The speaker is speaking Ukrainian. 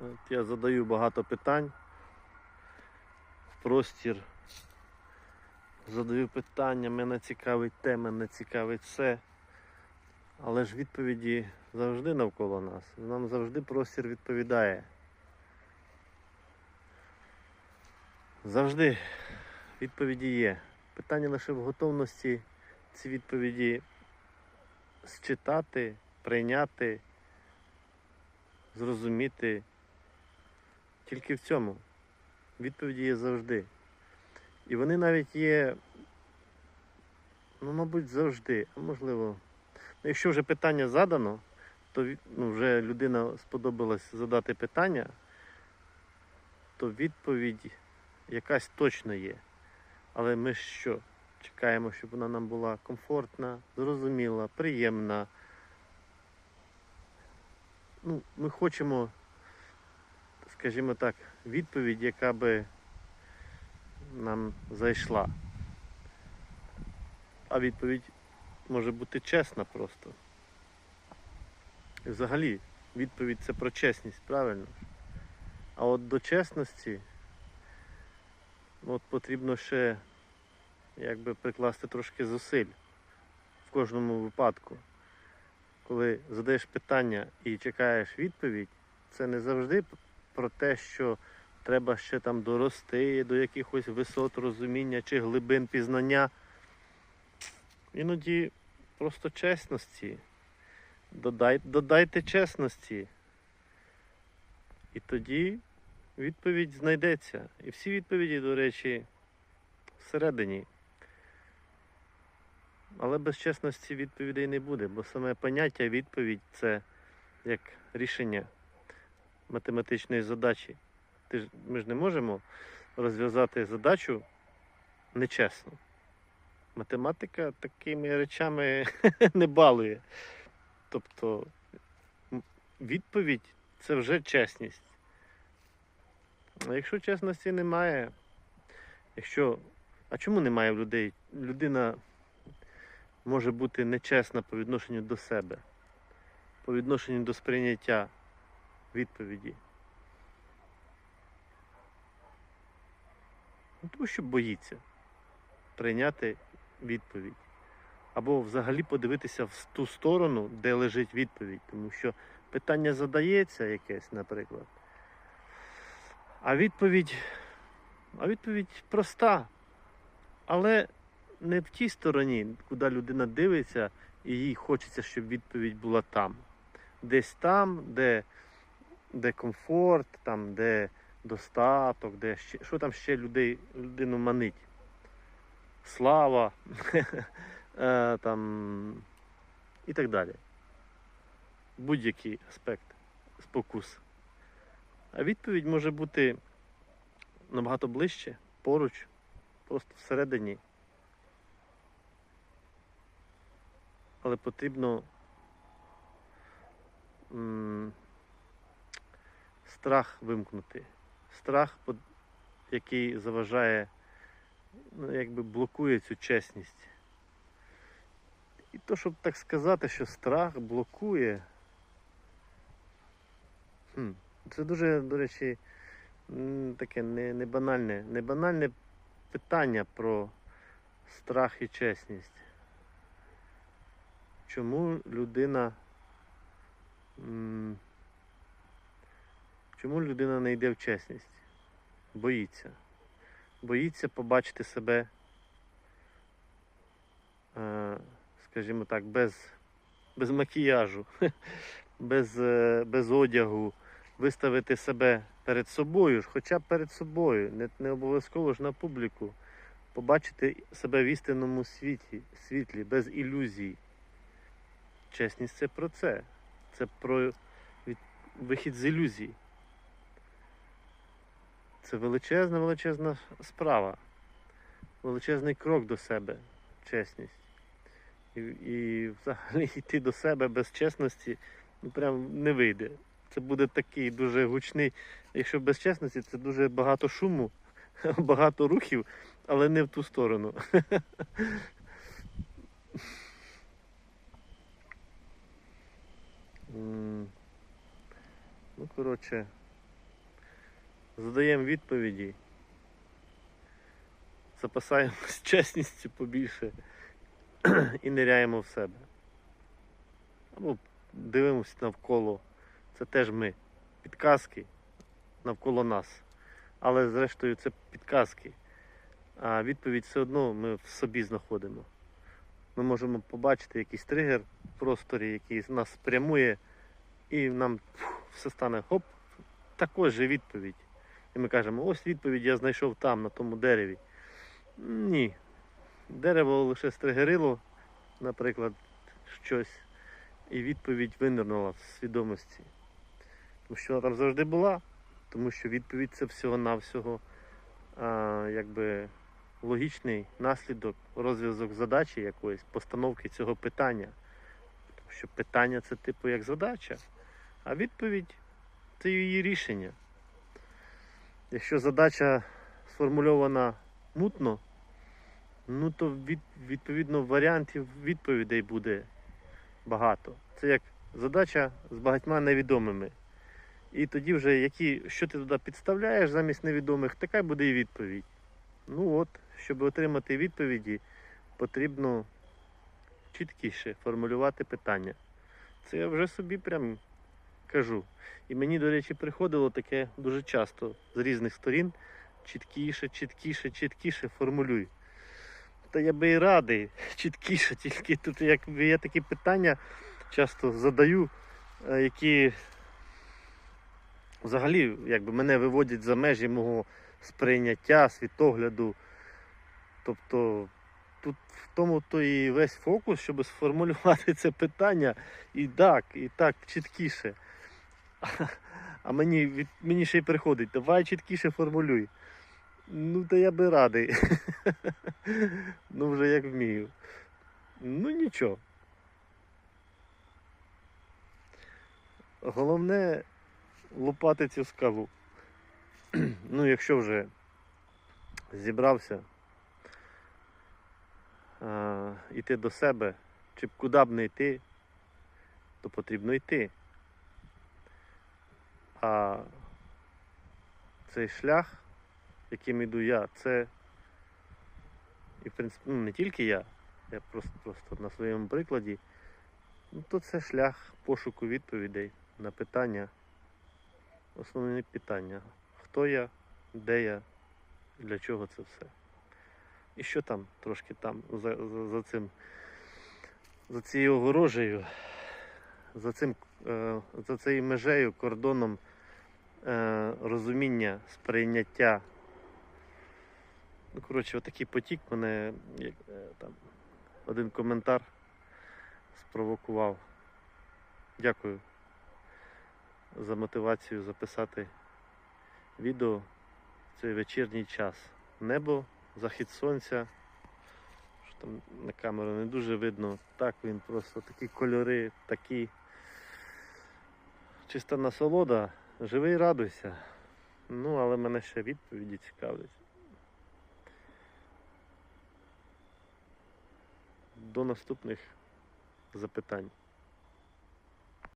От я задаю багато питань. Простір. Задаю питання, мене цікавить те, мене цікавить все. Але ж відповіді завжди навколо нас. Нам завжди простір відповідає. Завжди відповіді є. Питання лише в готовності ці відповіді считати, прийняти, зрозуміти. Тільки в цьому. Відповіді є завжди. І вони навіть є, ну, мабуть, завжди, а можливо. Ну, якщо вже питання задано, то ну, вже людина сподобалась задати питання, то відповідь якась точно є. Але ми що? Чекаємо, щоб вона нам була комфортна, зрозуміла, приємна. Ну, ми хочемо, скажімо так, відповідь, яка би нам зайшла. А відповідь може бути чесна просто. І взагалі, відповідь це про чесність, правильно? А от до чесності от потрібно ще якби прикласти трошки зусиль в кожному випадку. Коли задаєш питання і чекаєш відповідь, це не завжди про те, що треба ще там дорости до якихось висот розуміння чи глибин пізнання. Іноді просто чесності. Додай, додайте чесності. І тоді відповідь знайдеться. І всі відповіді, до речі, всередині. Але без чесності відповідей не буде, бо саме поняття відповідь це як рішення математичної задачі. Ми ж не можемо розв'язати задачу нечесно. Математика такими речами не балує. Тобто відповідь це вже чесність. А якщо чесності немає, якщо. А чому немає в людей? Людина може бути нечесна по відношенню до себе, по відношенню до сприйняття відповіді. Ну, тому що боїться прийняти відповідь. Або взагалі подивитися в ту сторону, де лежить відповідь. Тому що питання задається якесь, наприклад. А відповідь, а відповідь проста. Але не в тій стороні, куди людина дивиться, і їй хочеться, щоб відповідь була там. Десь там, де, де комфорт, там, де достаток, де ще, що там ще людей, людину манить. Слава е, там, і так далі. Будь-який аспект спокус. А відповідь може бути набагато ближче, поруч, просто всередині. Але потрібно страх вимкнути. Страх, який заважає, ну, якби блокує цю чесність. І то, щоб так сказати, що страх блокує. Це дуже, до речі, таке не банальне, не банальне питання про страх і чесність. Чому людина. Чому людина не йде в чесність? Боїться. Боїться побачити себе, е, скажімо так, без, без макіяжу, без, е, без одягу, виставити себе перед собою, хоча б перед собою, не, не обов'язково ж на публіку, побачити себе в істинному світі, світлі, без ілюзій. Чесність це про це. Це про вихід з ілюзій. Це величезна, величезна справа. Величезний крок до себе, чесність. І, і взагалі йти до себе без чесності ну, прям не вийде. Це буде такий дуже гучний. Якщо без чесності, це дуже багато шуму, багато рухів, але не в ту сторону. Ну, коротше, задаємо відповіді, запасаємось чесністю побільше і ниряємо в себе. Або дивимося навколо. Це теж ми. Підказки навколо нас. Але зрештою це підказки. А відповідь все одно ми в собі знаходимо. Ми можемо побачити якийсь тригер в просторі, який нас спрямує, і нам фух, все стане хоп, також же відповідь. І ми кажемо, ось відповідь я знайшов там, на тому дереві. Ні. Дерево лише стригерило, наприклад, щось, і відповідь винирнула в свідомості. Тому що вона там завжди була, тому що відповідь це всього-навсього а, якби логічний наслідок, розв'язок задачі якоїсь, постановки цього питання. Тому що питання це типу як задача, а відповідь це її рішення. Якщо задача сформульована мутно, ну то від, відповідно варіантів відповідей буде багато. Це як задача з багатьма невідомими. І тоді вже які, що ти туди підставляєш замість невідомих, така буде і відповідь. Ну от, щоб отримати відповіді, потрібно чіткіше формулювати питання. Це я вже собі прям кажу. І мені, до речі, приходило таке дуже часто з різних сторін. Чіткіше, чіткіше, чіткіше формулюй. Та я би і радий, чіткіше, тільки тут якби я такі питання часто задаю, е, які взагалі якби, мене виводять за межі мого сприйняття, світогляду. Тобто тут в тому то і весь фокус, щоб сформулювати це питання і так, і так, чіткіше. А мені, мені ще й приходить, давай чіткіше формулюй. Ну, та я би радий. ну, вже як вмію. Ну нічого. Головне лупати цю скалу. ну, якщо вже зібрався йти до себе, чи б куди б не йти, то потрібно йти. А цей шлях, яким іду я, це і в принципі ну, не тільки я, я просто, просто на своєму прикладі, ну, то це шлях пошуку відповідей на питання, основні питання. Хто я, де я, для чого це все. І що там трошки там за, за, за цим, за цією огорожею, за цим, е, за цією межею, кордоном е, розуміння, сприйняття. Ну, коротше, отакий потік мене е, там, один коментар спровокував. Дякую за мотивацію записати відео в цей вечірній час. Небо, захід сонця. Там на камеру не дуже видно. Так він просто такі кольори, такі. Чиста насолода. Живи і радуйся. Ну, але мене ще відповіді цікавлять. До наступних запитань.